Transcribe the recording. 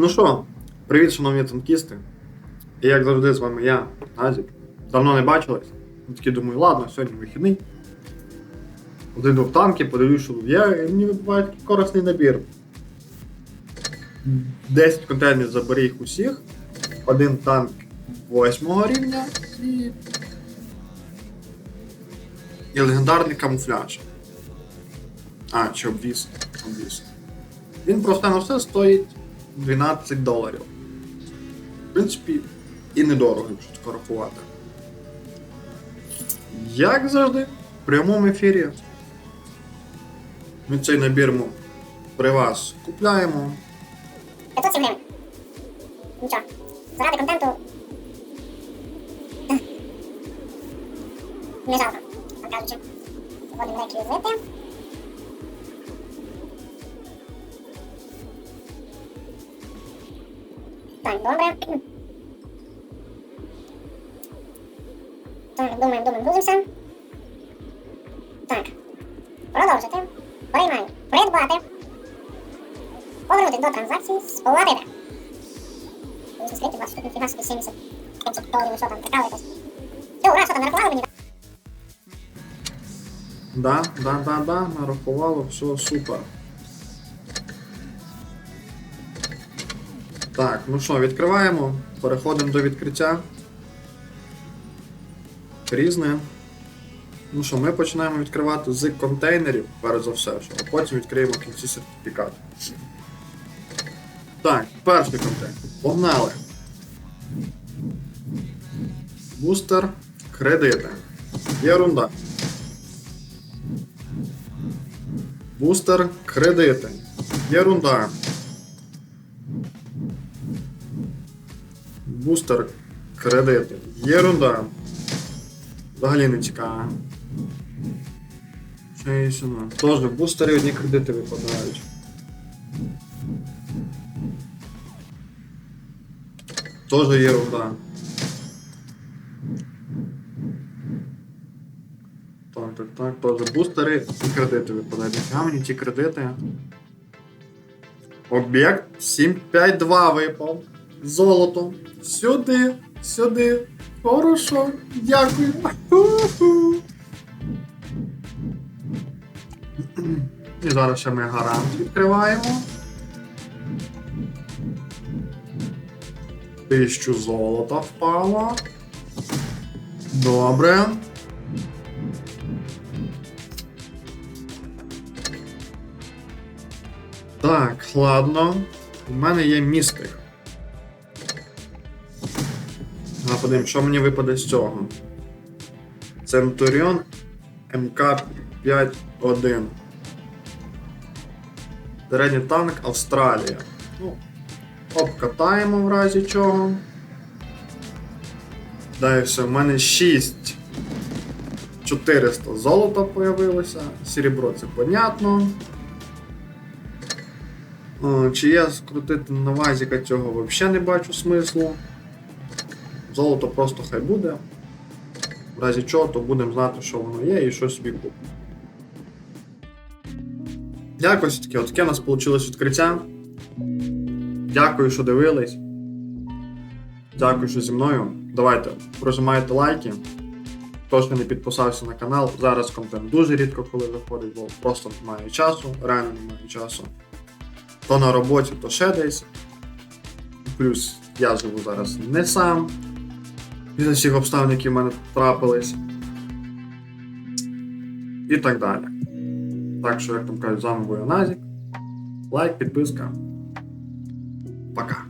Ну що, привіт, шановні танкісти. І як завжди, з вами я, Назік. Давно не бачились. Такий думаю, ладно, сьогодні вихідний. Зайду в танки, подивлюсь, що тут є, і мені вибиває такий корисний набір. 10 контейнерів забери їх усіх. Один танк 8 рівня і. І легендарний камуфляж. А, чи обвіз. Обвіз. Він просто на все стоїть 12 доларів. В принципі, і недорого, якщо так рахувати. Як завжди, в прямому ефірі. Ми цей набір при вас купляємо. 507 гривень. Нічого. Заради контенту. Не жалко, так кажучи. Вводимо реквізити. Так, добре. Так, думаємо, думаємо, грузимося. Так. Продовжити. Приймаю. Придбати. Повернути до транзакції сплатити. Скільки у вас собі 70 тисяч доларів, що там, така якась. Ти, ура, що там нарахували мені? Да, да, да, да, нарахувало, все супер. Так, ну що, відкриваємо. Переходимо до відкриття. Різне. Ну що, ми починаємо відкривати з контейнерів, перш за все, а потім відкриємо кінці сертифікат. Так, перший контейнер. Погнали. Бустер, кредити. Єрунда. Бустер, кредити. Єрунда. Бустер, кредити. Єрунда. Взагалі не сюди? Тож в бустері одні кредити випадають. Тоже єрунда. Так, так, так, теж бустери і кредити випадають. Нафіга мені ті кредити. Об'єкт 752 випав. Золото. Сюди, сюди. Хорошо. Дякую. І зараз ще ми гарант відкриваємо. Тисячу золота впало. Добре. Так, ладно. У мене є містик. А подивимось, що мені випаде з цього. Центуріон МК-5-1. Середній танк Австралія. Ну, обкатаємо в разі чого. Далі все, в мене 6 400 золота появилося. Серебро це понятно. О, Чи я скрутити на вазіка цього взагалі не бачу смислу. Золото просто хай буде. В разі чого, то будемо знати, що воно є і що собі купимо. Якось таке, отаке у нас вийшло відкриття. Дякую, що дивились. Дякую, що зі мною. Давайте прожимайте лайки. Хто ще не підписався на канал, зараз контент дуже рідко коли виходить, бо просто немає часу, реально немає часу. То на роботі, то ще десь. Плюс я живу зараз не сам. Після всіх обставин, які в мене трапились. І так далі. Так що, як там кажуть, з вами був Назік. Лайк, підписка. Пока.